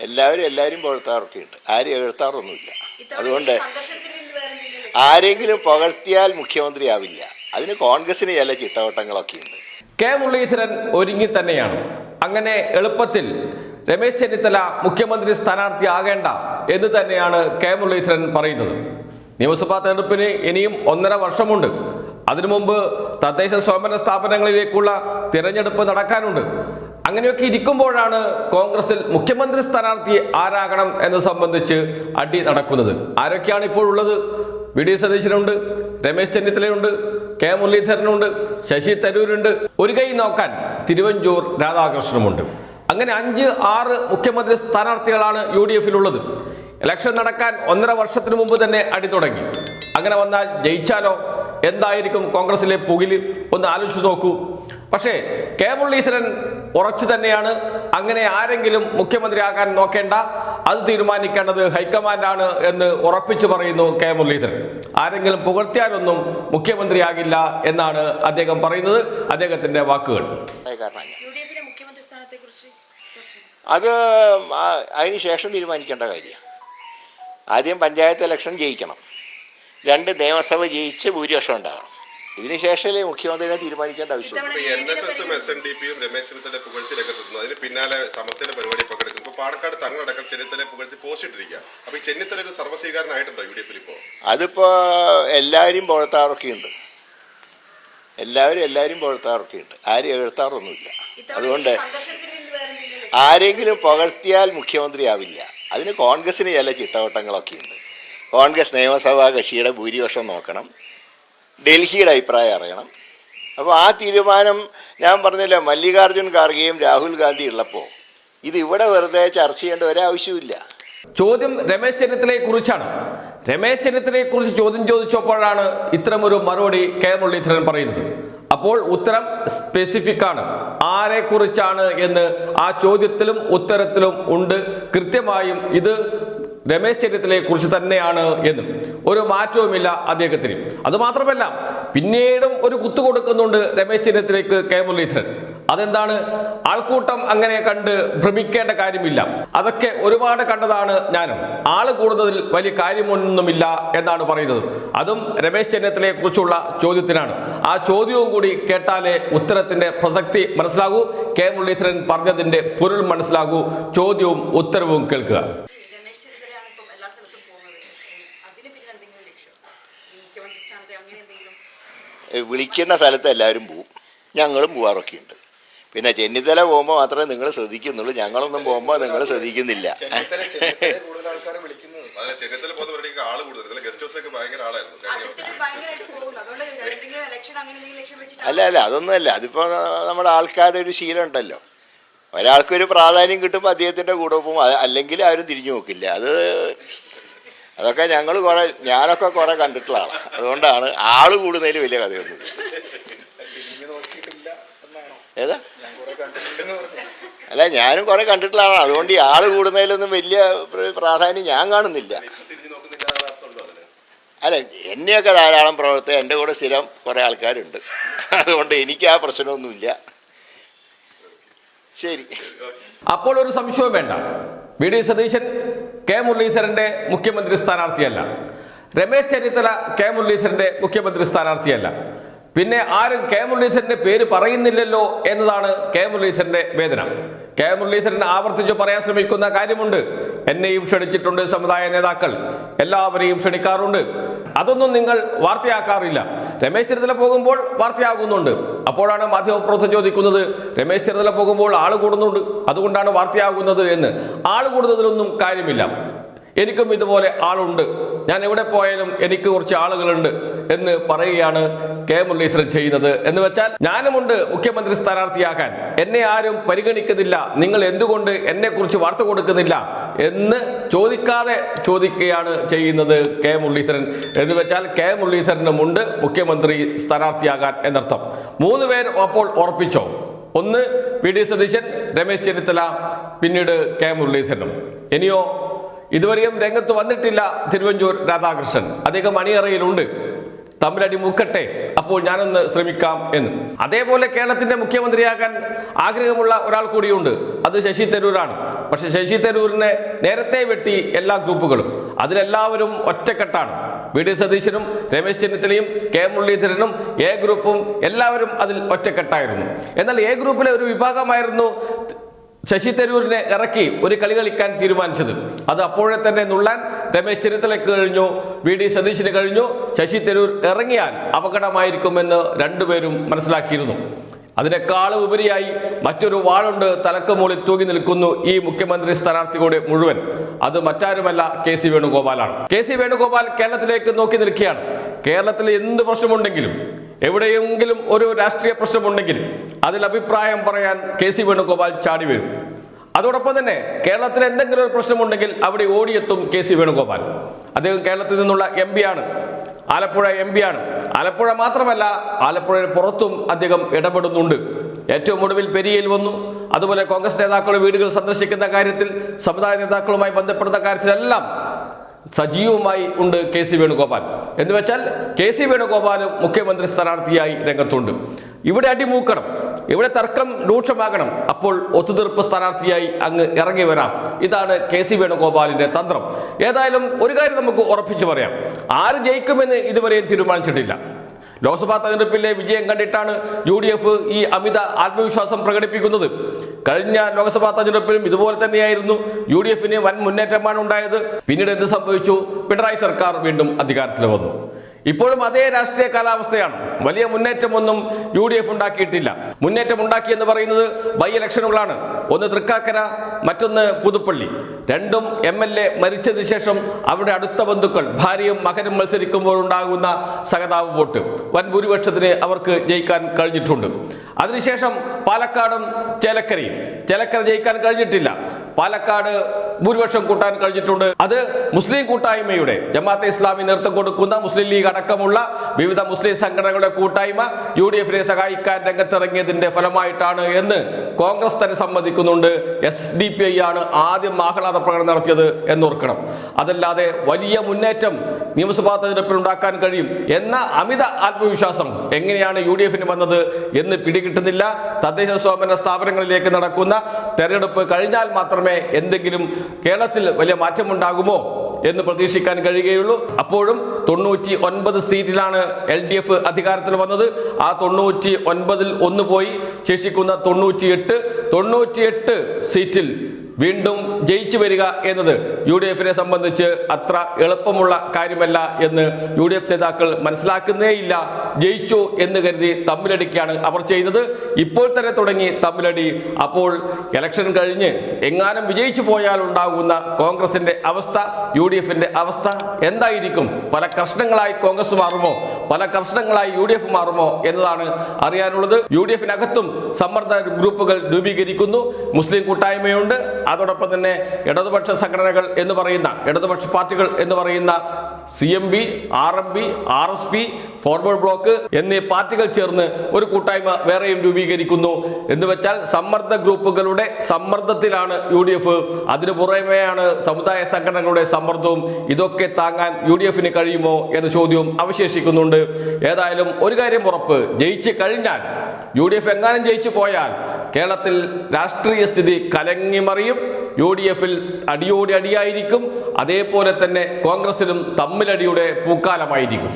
എല്ലാവരും എല്ലാവരും പുകഴ്ത്താറൊക്കെ ഉണ്ട് ആരും എഴുത്താറൊന്നുമില്ല. അതുകൊണ്ട് ആരെങ്കിലും പുകഴ്ത്തിയാൽ മുഖ്യമന്ത്രിയാവില്ല. അതിന് കോൺഗ്രസിന് ചില ചിട്ടവട്ടങ്ങളൊക്കെ ഉണ്ട് കെ മുരളീധരൻ ഒരുങ്ങി തന്നെയാണ്. അങ്ങനെ എളുപ്പത്തിൽ രമേശ് ചെന്നിത്തല മുഖ്യമന്ത്രി സ്ഥാനാർത്ഥി ആകേണ്ട എന്ന് തന്നെയാണ് കെ മുരളീധരൻ പറയുന്നത്. നിയമസഭാ തെരഞ്ഞെടുപ്പിന് ഇനിയും ഒന്നര വർഷമുണ്ട്. അതിനു മുമ്പ് തദ്ദേശ സ്വയംഭരണ സ്ഥാപനങ്ങളിലേക്കുള്ള തിരഞ്ഞെടുപ്പ് നടക്കാനുണ്ട്. അങ്ങനെയൊക്കെ ഇരിക്കുമ്പോഴാണ് കോൺഗ്രസിൽ മുഖ്യമന്ത്രി സ്ഥാനാർത്ഥി ആരാകണം എന്ന് സംബന്ധിച്ച് അടി നടക്കുന്നത്. ആരൊക്കെയാണ് ഇപ്പോൾ ഉള്ളത് വി. ഡി. സതീശനുണ്ട് രമേശ് ചെന്നിത്തലയുണ്ട് കെ. മുരളീധരനുണ്ട് ശശി തരൂരുണ്ട്. ഒരു കൈ നോക്കാൻ തിരുവഞ്ചൂർ രാധാകൃഷ്ണനുമുണ്ട്. അങ്ങനെ അഞ്ച് ആറ് മുഖ്യമന്ത്രി സ്ഥാനാർത്ഥികളാണ് യു ഡി എഫിലുള്ളത് ഇലക്ഷൻ നടക്കാൻ ഒന്നര വർഷത്തിന് മുമ്പ് തന്നെ അടി തുടങ്ങി. അങ്ങനെ വന്നാൽ ജയിച്ചാലോ? എന്തായിരിക്കും കോൺഗ്രസിലെ പുകിൽ? ഒന്ന് ആലോചിച്ചു നോക്കൂ. പക്ഷേ കെ. മുരളീധരൻ ഉറച്ചു തന്നെയാണ്. അങ്ങനെ ആരെങ്കിലും മുഖ്യമന്ത്രിയാകാൻ നോക്കേണ്ട അത് തീരുമാനിക്കേണ്ടത് ഹൈക്കമാൻഡാണ് എന്ന് ഉറപ്പിച്ചു പറയുന്നു കെ മുരളീധരൻ. ആരെങ്കിലും പുകഴ്ത്തിയാലൊന്നും മുഖ്യമന്ത്രിയാകില്ല എന്നാണ് അദ്ദേഹം പറയുന്നത്. അദ്ദേഹത്തിന്റെ വാക്കുകൾ. അത് അതിന് ശേഷം തീരുമാനിക്കേണ്ട കാര്യമാണ് ആദ്യം പഞ്ചായത്ത് ഇലക്ഷൻ ജയിക്കണം. രണ്ട് നിയമസഭ ജയിച്ച് ഭൂരിപക്ഷം ഉണ്ടാകണം. ഇതിന് മുഖ്യമന്ത്രിയെ തീരുമാനിക്കേണ്ട ആവശ്യം? എൻ എസ് എസും എസ് എൻ ഡി പിയും രമേശ് ചെന്നിത്തല പുകഴ്ത്തി രംഗത്തെത്തുന്നു. അതിന് പിന്നാലെ സമസ്തയുടെ പരിപാടി പങ്കെടുക്കുന്നു ഇപ്പൊ പാലക്കാട് തങ്ങളടക്കം ചെന്നിത്തല പുകഴ്ത്തി പോസ്റ്റ് ഇട്ടിരിക്കുക. അപ്പൊ ഈ ചെന്നിത്തല ഒരു സർവസ്വീകാരനായിട്ടുണ്ടോ യു ഡി എഫിൽ ഇപ്പോ? അതിപ്പോൾ എല്ലാവരും പുകഴ്ത്താറൊക്കെ ഉണ്ട് എല്ലാവരും എല്ലാവരും പുകഴ്ത്താറൊക്കെ ഉണ്ട് ആരും എഴുത്താറൊന്നുമില്ല അതുകൊണ്ട് ആരെങ്കിലും പുകഴ്ത്തിയാൽ മുഖ്യമന്ത്രിയാവില്ല. അതിന് കോൺഗ്രസിന് ചില ചിട്ടവട്ടങ്ങളൊക്കെയുണ്ട്. കോൺഗ്രസ് നിയമസഭാ കക്ഷിയുടെ ഭൂരിപക്ഷം നോക്കണം. ഡൽഹിയുടെ അഭിപ്രായം അറിയണം. അപ്പോൾ ആ തീരുമാനം ഞാൻ പറഞ്ഞില്ല മല്ലികാർജുൻ ഖാർഗെയും രാഹുൽ ഗാന്ധി ഉള്ളപ്പോൾ ഇത് ഇവിടെ വെറുതെ ചർച്ച ചെയ്യേണ്ട ഒരാവശ്യമില്ല ചോദ്യം രമേശ് ചെന്നിത്തലയെ കുറിച്ചാണ്. രമേശ് ചെന്നിത്തലയെ കുറിച്ച് ചോദ്യം ചോദിച്ചപ്പോഴാണ് ഇത്തരമൊരു മറുപടി കെ മുരളീധരൻ പറയുന്നത്. അപ്പോൾ ഉത്തരം സ്പെസിഫിക് ആണ്. ആരെ കുറിച്ചാണ് എന്ന് ആ ചോദ്യത്തിലും ഉത്തരത്തിലും ഉണ്ട്. കൃത്യമായും ഇത് രമേശ് ചെന്നിത്തലയെ കുറിച്ച് തന്നെയാണ് എന്നും ഒരു മാറ്റവുമില്ല അദ്ദേഹത്തിന്. അതുമാത്രമല്ല പിന്നീടും ഒരു കുത്തു കൊടുക്കുന്നുണ്ട് രമേശ് ചെന്നിത്തലയ്ക്ക് കെ മുരളീധരൻ. അതെന്താണ്? ആൾക്കൂട്ടം അങ്ങനെ കണ്ട് ഭ്രമിക്കേണ്ട കാര്യമില്ല. അതൊക്കെ ഒരുപാട് കണ്ടതാണ് ഞാനും. ആൾ കൂടുന്നതിൽ വലിയ കാര്യമൊന്നുമില്ല എന്നാണ് പറയുന്നത്. അതും രമേശ് ചെന്നിത്തലയെ കുറിച്ചുള്ള ചോദ്യത്തിനാണ്. ആ ചോദ്യവും കൂടി കേട്ടാലേ ഉത്തരത്തിന്റെ പ്രസക്തി മനസ്സിലാകൂ. കെ മുരളീധരൻ പറഞ്ഞതിന്റെ പൊരുൾ മനസ്സിലാകൂ. ചോദ്യവും ഉത്തരവും കേൾക്കുക രമേശ് ചെന്നിത്തലയാണ് ഇപ്പം എല്ലാ സ്ഥലത്തും പോകുന്നത് അതിന് പിന്നെ എന്തെങ്കിലും ലക്ഷ്യം ഈ മുഖ്യമന്ത്രി സ്ഥാനത്തെ അങ്ങനെ എന്തെങ്കിലും ഏ, വിളിക്കുന്ന സ്ഥലത്ത് എല്ലാവരും പോവും. ഞങ്ങളും പോവാറൊക്കെ ഉണ്ട് പിന്നെ ചെന്നിത്തല പോകുമ്പോൾ മാത്രമേ നിങ്ങൾ ശ്രദ്ധിക്കുന്നുള്ളൂ. ഞങ്ങളൊന്നും പോകുമ്പോൾ നിങ്ങൾ ശ്രദ്ധിക്കുന്നില്ല. അല്ല? അല്ല അതൊന്നുമല്ല. അതിപ്പോൾ നമ്മുടെ ആൾക്കാരുടെ ഒരു ശീലം ഉണ്ടല്ലോ. ഒരാൾക്കൊരു പ്രാധാന്യം കിട്ടുമ്പോൾ അദ്ദേഹത്തിന്റെ കൂടെ പോകും. അല്ലെങ്കിൽ ആരും തിരിഞ്ഞു നോക്കില്ല. അത് അതൊക്കെ ഞങ്ങൾ കുറേ ഞാനൊക്കെ കുറേ കണ്ടിട്ടുള്ള ആളാണ് അതുകൊണ്ടാണ് ആൾ കൂടുന്നതിൽ വലിയ കഥയൊന്നും ഏതാ? അല്ല ഞാനും കുറേ കണ്ടിട്ടുള്ള ആളാണ് അതുകൊണ്ട് ഈ ആൾ കൂടുന്നതിലൊന്നും വലിയ പ്രാധാന്യം ഞാൻ കാണുന്നില്ല. അല്ല എന്നെയൊക്കെ ധാരാളം പ്രവർത്തി എന്റെ കൂടെ സ്ഥിരം കുറേ ആൾക്കാരുണ്ട്. അതുകൊണ്ട് എനിക്ക് ആ പ്രശ്നമൊന്നുമില്ല. ശരി. അപ്പോൾ ഒരു സംശയവും വേണ്ട. വി ഡി സതീശൻ കെ മുരളീധരന്റെ മുഖ്യമന്ത്രി സ്ഥാനാർത്ഥിയല്ല. രമേശ് ചെന്നിത്തല കെ മുരളീധരന്റെ മുഖ്യമന്ത്രി സ്ഥാനാർത്ഥിയല്ല. പിന്നെ ആരും കെ മുരളീധരന്റെ പേര് പറയുന്നില്ലല്ലോ എന്നതാണ് കെ മുരളീധരന്റെ വേദന. കെ മുരളീധരൻ ആവർത്തിച്ചു പറയാൻ ശ്രമിക്കുന്ന കാര്യമുണ്ട്. എന്നെയും ക്ഷണിച്ചിട്ടുണ്ട് സമുദായ നേതാക്കൾ. എല്ലാവരെയും ക്ഷണിക്കാറുണ്ട്. അതൊന്നും നിങ്ങൾ വാർത്തയാക്കാറില്ല. രമേശ് ചെന്നിത്തല പോകുമ്പോൾ വാർത്തയാകുന്നുണ്ട്. അപ്പോഴാണ് മാധ്യമപ്രവർത്തകർ ചോദിക്കുന്നത് രമേശ് ചെന്നിത്തല പോകുമ്പോൾ ആൾ കൂടുന്നുണ്ട്. അതുകൊണ്ടാണ് വാർത്തയാകുന്നത് എന്ന്. ആൾ കൂടുന്നതിലൊന്നും കാര്യമില്ല. എനിക്കും ഇതുപോലെ ആളുണ്ട്. ഞാൻ എവിടെ പോയാലും എനിക്ക് കുറച്ച് ആളുകളുണ്ട് എന്ന് പറയുകയാണ് കെ മുരളീധരൻ ചെയ്യുന്നത്. എന്ന് വെച്ചാൽ ഞാനുമുണ്ട് മുഖ്യമന്ത്രി സ്ഥാനാർത്ഥിയാക്കാൻ എന്നെ ആരും പരിഗണിക്കുന്നില്ല. നിങ്ങൾ എന്തുകൊണ്ട് എന്നെ കുറിച്ച് വാർത്ത കൊടുക്കുന്നില്ല എന്ന് ചോദിക്കാതെ ചോദിക്കുകയാണ് ചെയ്യുന്നത് കെ മുരളീധരൻ. എന്ന് വെച്ചാൽ കെ മുരളീധരനുമുണ്ട് മുഖ്യമന്ത്രി സ്ഥാനാർത്ഥിയാകാൻ എന്നർത്ഥം. മൂന്ന് പേർ അപ്പോൾ ഉറപ്പിച്ചോ? ഒന്ന് പി ഡി സതീശൻ രമേശ് ചെന്നിത്തല പിന്നീട് കെ മുരളീധരനും. ഇനിയോ ഇതുവരെയും രംഗത്ത് വന്നിട്ടില്ല തിരുവഞ്ചൂർ രാധാകൃഷ്ണൻ. അദ്ദേഹം അണിയറയിലുണ്ട്. തമ്മിലടി മുക്കട്ടെ അപ്പോൾ ഞാനൊന്ന് ശ്രമിക്കാം എന്ന്. അതേപോലെ കേരളത്തിന്റെ മുഖ്യമന്ത്രിയാകാൻ ആഗ്രഹമുള്ള ഒരാൾ കൂടിയുണ്ട്. അത് ശശി തരൂരാണ്. പക്ഷെ ശശി തരൂരിനെ നേരത്തെ വെട്ടി എല്ലാ ഗ്രൂപ്പുകളും. അതിലെല്ലാവരും ഒറ്റക്കെട്ടാണ്. വി ഡി സതീശനും രമേശ് ചെന്നിത്തലയും കെ മുരളീധരനും എ ഗ്രൂപ്പും എല്ലാവരും അതിൽ ഒറ്റക്കെട്ടായിരുന്നു. എന്നാൽ എ ഗ്രൂപ്പിലെ ഒരു വിഭാഗമായിരുന്നു ശശി തരൂരിനെ ഇറക്കി ഒരു കളി കളിക്കാൻ തീരുമാനിച്ചത്. അത് അപ്പോഴേ തന്നെ നുള്ളാൻ രമേശ് ചെന്നിത്തലയ്ക്ക് കഴിഞ്ഞു വി ഡി സതീശിന് കഴിഞ്ഞു. ശശി തരൂർ ഇറങ്ങിയാൽ അപകടമായിരിക്കുമെന്ന് രണ്ടുപേരും മനസ്സിലാക്കിയിരുന്നു. അതിനേക്കാളും ഉപരിയായി മറ്റൊരു വാളുണ്ട് തലക്ക് മുകളിൽ തൂങ്ങി നിൽക്കുന്നു ഈ മുഖ്യമന്ത്രി സ്ഥാനാർത്ഥികളുടെ മുഴുവൻ. അത് മറ്റാരുമല്ല കെ സി വേണുഗോപാലാണ്. കെ സി വേണുഗോപാൽ കേരളത്തിലേക്ക് നോക്കി നിൽക്കുകയാണ്. കേരളത്തിൽ എന്ത് പ്രശ്നമുണ്ടെങ്കിലും എവിടെയെങ്കിലും ഒരു രാഷ്ട്രീയ പ്രശ്നമുണ്ടെങ്കിൽ അതിൽ അഭിപ്രായം പറയാൻ കെ സി വേണുഗോപാൽ ചാടി വരും. അതോടൊപ്പം തന്നെ കേരളത്തിൽ എന്തെങ്കിലും ഒരു പ്രശ്നമുണ്ടെങ്കിൽ അവിടെ ഓടിയെത്തും കെ സി വേണുഗോപാൽ. അദ്ദേഹം കേരളത്തിൽ നിന്നുള്ള എം ആണ്. ആലപ്പുഴ എം ആണ്. ആലപ്പുഴ മാത്രമല്ല ആലപ്പുഴയുടെ പുറത്തും അദ്ദേഹം ഇടപെടുന്നുണ്ട്. ഏറ്റവും ഒടുവിൽ പെരിയയിൽ വന്നു. അതുപോലെ കോൺഗ്രസ് നേതാക്കളുടെ വീടുകൾ സന്ദർശിക്കുന്ന കാര്യത്തിൽ സമുദായ നേതാക്കളുമായി ബന്ധപ്പെടുന്ന കാര്യത്തിലെല്ലാം സജീവമായി ഉണ്ട് കെ സി വേണുഗോപാൽ. എന്ന് വെച്ചാൽ കെ സി വേണുഗോപാലും മുഖ്യമന്ത്രി സ്ഥാനാർത്ഥിയായി രംഗത്തുണ്ട്. ഇവിടെ അടിമൂക്കണം. ഇവിടെ തർക്കം രൂക്ഷമാകണം. അപ്പോൾ ഒത്തുതീർപ്പ് സ്ഥാനാർത്ഥിയായി അങ്ങ് ഇറങ്ങി വരാം. ഇതാണ് കെ സി വേണുഗോപാലിന്റെ തന്ത്രം. ഏതായാലും ഒരു കാര്യം നമുക്ക് ഉറപ്പിച്ചു പറയാം. ആര് ജയിക്കുമെന്ന് ഇതുവരെയും തീരുമാനിച്ചിട്ടില്ല. ലോക്സഭാ തെരഞ്ഞെടുപ്പിലെ വിജയം കണ്ടിട്ടാണ് യു ഡി എഫ് ഈ അമിത ആത്മവിശ്വാസം പ്രകടിപ്പിക്കുന്നത്. കഴിഞ്ഞ ലോക്സഭാ തെരഞ്ഞെടുപ്പിലും ഇതുപോലെ തന്നെയായിരുന്നു. യു ഡി എഫിന് വൻ മുന്നേറ്റമാണ് ഉണ്ടായത്. പിന്നീട് എന്ത് സംഭവിച്ചു? പിണറായി സർക്കാർ വീണ്ടും അധികാരത്തിൽ വന്നു. ഇപ്പോഴും അതേ രാഷ്ട്രീയ കാലാവസ്ഥയാണ്. വലിയ മുന്നേറ്റമൊന്നും യു ഡി എഫ് ഉണ്ടാക്കിയിട്ടില്ല. മുന്നേറ്റം ഉണ്ടാക്കി എന്ന് പറയുന്നത് ബൈ ഇലക്ഷനുകളാണ് ഒന്ന് തൃക്കാക്കര മറ്റൊന്ന് പുതുപ്പള്ളി. രണ്ടും എം എൽ എ മരിച്ചതിന് ശേഷം അവരുടെ അടുത്ത ബന്ധുക്കൾ ഭാര്യയും മകനും മത്സരിക്കുമ്പോൾ ഉണ്ടാകുന്ന സഹതാപ് വോട്ട്. വൻ ഭൂരിപക്ഷത്തിന് അവർക്ക് ജയിക്കാൻ കഴിഞ്ഞിട്ടുണ്ട്. അതിനുശേഷം പാലക്കാടും ചേലക്കരയും. ചേലക്കര ജയിക്കാൻ കഴിഞ്ഞിട്ടില്ല. പാലക്കാട് ഭൂരിപക്ഷം കൂട്ടാൻ കഴിഞ്ഞിട്ടുണ്ട്. അത് മുസ്ലിം കൂട്ടായ്മയുടെ ജമാഅത്തെ ഇസ്ലാമി നേതൃത്വം കൊടുക്കുന്ന മുസ്ലിം ലീഗ് അടക്കമുള്ള വിവിധ മുസ്ലിം സംഘടനകളുടെ കൂട്ടായ്മ യു ഡി എഫിനെ സഹായിക്കാൻ രംഗത്തിറങ്ങിയതിന്റെ ഫലമായിട്ടാണ് എന്ന് കോൺഗ്രസ് തന്നെ സമ്മതിക്കുന്നുണ്ട്. എസ് ഡി പി ഐ ആണ് ആദ്യം ആഹ്ലാദ പ്രകടനം നടത്തിയത് എന്നോർക്കണം. അതല്ലാതെ വലിയ മുന്നേറ്റം നിയമസഭാ തെരഞ്ഞെടുപ്പിൽ ഉണ്ടാക്കാൻ കഴിയും എന്ന അമിത ആത്മവിശ്വാസം എങ്ങനെയാണ് യു ഡി എഫിന് വന്നത് എന്ന് പിടികിട്ടുന്നില്ല. തദ്ദേശ സ്വയംഭരണ സ്ഥാപനങ്ങളിലേക്ക് നടക്കുന്ന തെരഞ്ഞെടുപ്പ് കഴിഞ്ഞാൽ മാത്രമേ എന്തെങ്കിലും കേരളത്തിൽ വലിയ മാറ്റമുണ്ടാകുമോ എന്ന് പ്രതീക്ഷിക്കാൻ കഴിയുകയുള്ളൂ. അപ്പോഴും തൊണ്ണൂറ്റി ഒൻപത് സീറ്റിലാണ് എൽ ഡി എഫ് അധികാരത്തിൽ വന്നത്. ആ തൊണ്ണൂറ്റി ഒൻപതിൽ ഒന്ന് പോയി ശേഷിക്കുന്ന തൊണ്ണൂറ്റിയെട്ട്. തൊണ്ണൂറ്റിയെട്ട് സീറ്റിൽ വീണ്ടും ജയിച്ചു വരിക എന്നത് യു ഡി എഫിനെ സംബന്ധിച്ച് അത്ര എളുപ്പമുള്ള കാര്യമല്ല എന്ന് യു ഡി എഫ് നേതാക്കൾ മനസ്സിലാക്കുന്നേയില്ല. ജയിച്ചു എന്ന് കരുതി തമ്മിലടിക്കാണ് അവർ ചെയ്യുന്നത്. ഇപ്പോൾ തന്നെ തുടങ്ങി തമ്മിലടി. അപ്പോൾ ഇലക്ഷൻ കഴിഞ്ഞ് എങ്ങാനും വിജയിച്ചു പോയാൽ ഉണ്ടാകുന്ന കോൺഗ്രസിന്റെ അവസ്ഥ യു ഡി എഫിന്റെ അവസ്ഥ എന്തായിരിക്കും? പല കർഷണങ്ങളായി കോൺഗ്രസ് മാറുമോ? പല കർഷണങ്ങളായി യു ഡി എഫ് മാറുമോ എന്നതാണ് അറിയാനുള്ളത്. യു ഡി എഫിനകത്തും സമ്മർദ്ദ ഗ്രൂപ്പുകൾ രൂപീകരിക്കുന്നു. മുസ്ലിം കൂട്ടായ്മയുണ്ട്. അതോടൊപ്പം തന്നെ ഇടതുപക്ഷ സംഘടനകൾ എന്ന് പറയുന്ന ഇടതുപക്ഷ പാർട്ടികൾ എന്ന് പറയുന്ന C M B R M B R S P Forward Bloc എന്നീ പാർട്ടികൾ ചേർന്ന് ഒരു കൂട്ടായ്മ വേറെയും രൂപീകരിക്കുന്നു. എന്ന് വെച്ചാൽ സമ്മർദ്ദ ഗ്രൂപ്പുകളുടെ സമ്മർദ്ദത്തിലാണ് യു ഡി എഫ്. അതിനു പുറമെയാണ് സമുദായ സംഘടനകളുടെ സമ്മർദ്ദവും. ഇതൊക്കെ താങ്ങാൻ യു ഡി എഫിന് കഴിയുമോ എന്ന ചോദ്യവും അവശേഷിക്കുന്നുണ്ട്. ഏതായാലും ഒരു കാര്യം ഉറപ്പ് ജയിച്ചു കഴിഞ്ഞാൽ യു ഡി എഫ് എങ്ങാനും ജയിച്ചു പോയാൽ കേരളത്തിൽ രാഷ്ട്രീയ സ്ഥിതി കലങ്ങിമറിയും യു ഡി എഫിൽ അടിയോടി അടിയായിരിക്കും. അതേപോലെ തന്നെ കോൺഗ്രസിലും തമ്മിലടിയുടെ പൂക്കാലമായിരിക്കും.